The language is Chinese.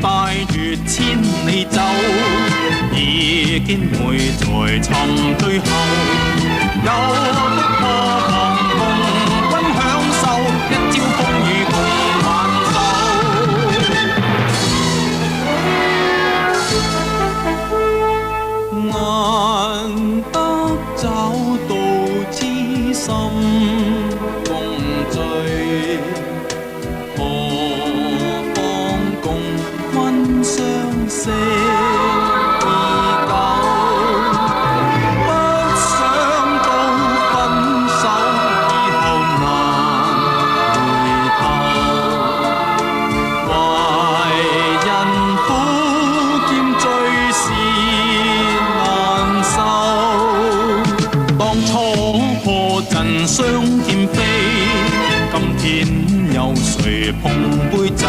帶月千里走，已經會在尋最後，有的破防共君享受，一朝風雨共挽手。難得找到知心君相惜已久，不想到分手以后难回头，懷人苦兼最是難受。當初破陣相劍飛，今天有誰碰杯酒？